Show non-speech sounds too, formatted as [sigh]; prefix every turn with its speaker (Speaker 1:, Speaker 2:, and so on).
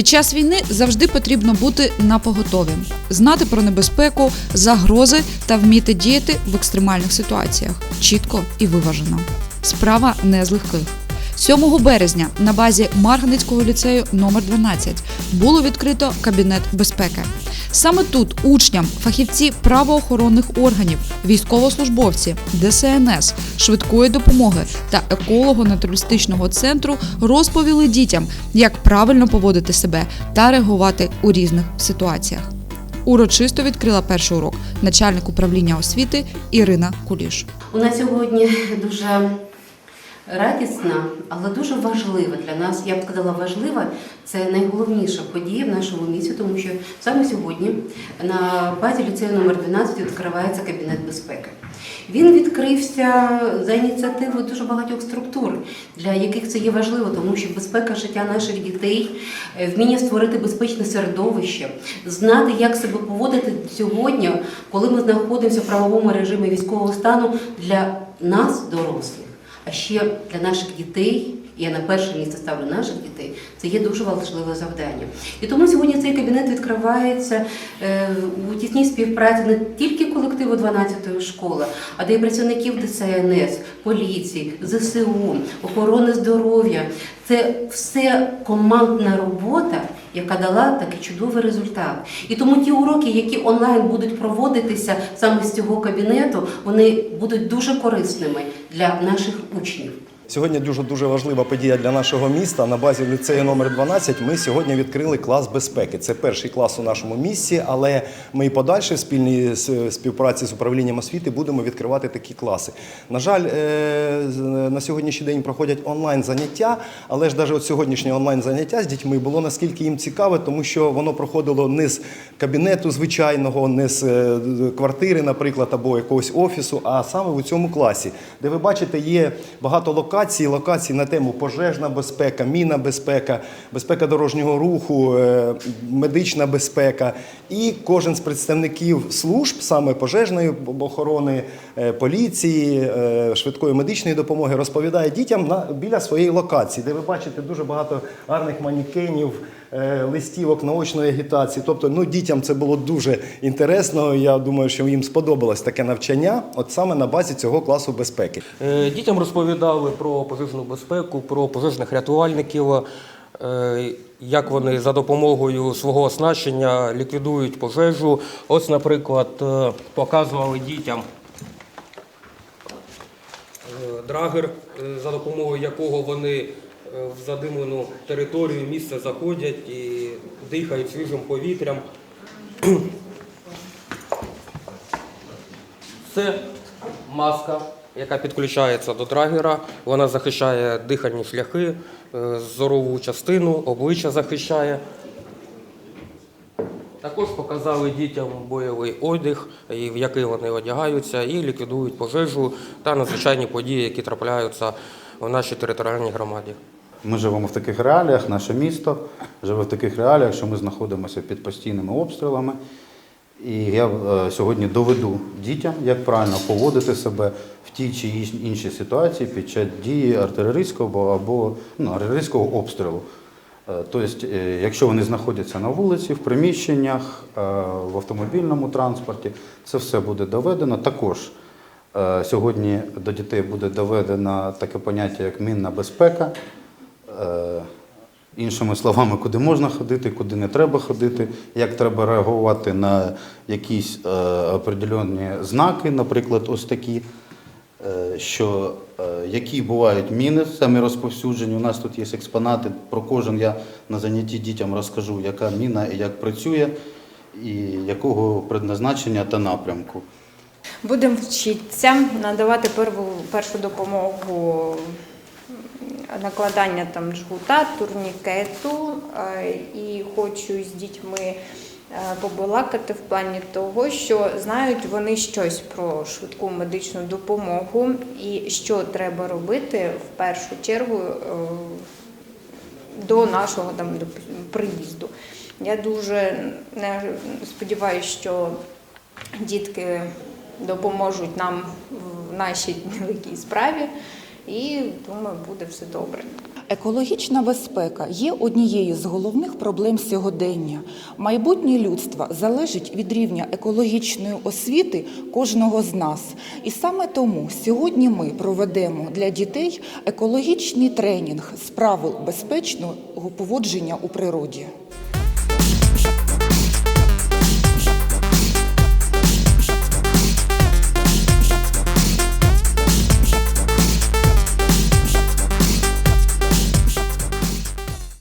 Speaker 1: Під час війни завжди потрібно бути напоготові, знати про небезпеку, загрози та вміти діяти в екстремальних ситуаціях чітко і виважено. Справа не з легких. 7 березня на базі Марганицького ліцею номер 12 було відкрито кабінет безпеки. Саме тут учням, фахівці правоохоронних органів, військовослужбовці, ДСНС, швидкої допомоги та еколого-натуралістичного центру розповіли дітям, як правильно поводити себе та реагувати у різних ситуаціях. Урочисто відкрила перший урок начальник управління освіти Ірина Куліш.
Speaker 2: У нас сьогодні дуже радісна, але дуже важлива для нас. Я б сказала, важлива це найголовніша подія в нашому місті, тому що саме сьогодні на базі ліцею номер 12 відкривається кабінет безпеки. Він відкрився за ініціативою дуже багатьох структур, для яких це є важливо, тому що безпека життя наших дітей, е, вміння створити безпечне середовище, знати, як себе поводити сьогодні, коли ми знаходимося в правовому режимі військового стану для нас, дорослих, а ще для наших дітей. Я на перше місце ставлю наших дітей. Це є дуже важливе завдання. І тому сьогодні цей кабінет відкривається е, у тісній співпраці не тільки колективу 12-ї школи, а де і працівників ДСНС, поліції, ЗСУ, охорони здоров'я. Це все командна робота, яка дала такий чудовий результат. І тому ті уроки, які онлайн будуть проводитися саме з цього кабінету, вони будуть дуже корисними для наших учнів.
Speaker 3: Сьогодні дуже дуже важлива подія для нашого міста. На базі ліцею номер 12 ми сьогодні відкрили клас безпеки. Це перший клас у нашому місті, але ми і подальше в спільній співпраці з управлінням освіти будемо відкривати такі класи. На жаль, е, на сьогоднішній день проходять онлайн заняття, але ж навіть от сьогоднішнє онлайн заняття з дітьми було наскільки їм цікаве, тому що воно проходило не з кабінету звичайного, не з е, квартири, наприклад, або якогось офісу, а саме у цьому класі, де ви бачите, є багато локацій, локацій на тему пожежна безпека, міна безпека, безпека дорожнього руху, е, медична безпека. І кожен з представників служб, саме пожежної охорони, е, поліції, е, швидкої медичної допомоги, розповідає дітям на біля своєї локації, де ви бачите дуже багато гарних манікенів, листівок наочної агітації. Тобто, ну дітям це було дуже інтересно. Я думаю, що їм сподобалось таке навчання, от саме на базі цього класу безпеки.
Speaker 4: Е, Дітям розповідали про пожежну безпеку, про пожежних рятувальників, е, як вони за допомогою свого оснащення ліквідують пожежу. Ось, наприклад, е, показували дітям е, драгер, е, за допомогою якого вони е, в задимлену територію місце заходять і дихають свіжим повітрям. Це маска, яка підключається до драгера. Вона захищає дихальні шляхи, е, зорову частину, обличчя захищає. Також показали дітям бойовий одяг, в який вони одягаються, і ліквідують пожежу та надзвичайні події, які трапляються в нашій територіальній громаді.
Speaker 5: Ми живемо в таких реаліях, наше місто живе в таких реаліях, що ми знаходимося під постійними обстрілами. І я е, сьогодні доведу дітям, як правильно поводити себе в тій чи іншій ситуації під час дії артилерійського або ну, артилерійського обстрілу. Е, Тобто, е, якщо вони знаходяться на вулиці, в приміщеннях, в автомобільному транспорті, це все буде доведено. Також сьогодні до дітей буде доведено таке поняття, як мінна безпека. Е, Іншими словами, куди можна ходити, куди не треба ходити, як треба реагувати на якісь е, определенні знаки, наприклад, ось такі, е, що е, які бувають міни самі розповсюджені. У нас тут є експонати. Про кожен я на занятті дітям розкажу, яка міна і як працює, і якого предназначення та напрямку.
Speaker 6: Будемо вчитися надавати перву, першу допомогу накладання там жгута, турнікету. Е, І хочу з дітьми е, побалакати в плані того, що знають вони щось про швидку медичну допомогу і що треба робити в першу чергу е, до нашого там приїзду. Я дуже сподіваюся, що дітки допоможуть нам в нашій [laughs] великій справі, і думаю, буде все добре.
Speaker 7: Екологічна безпека є однією з головних проблем сьогодення. Майбутнє людства залежить від рівня екологічної освіти кожного з нас. І саме тому сьогодні ми проведемо для дітей екологічний тренінг з правил безпечного поводження у природі.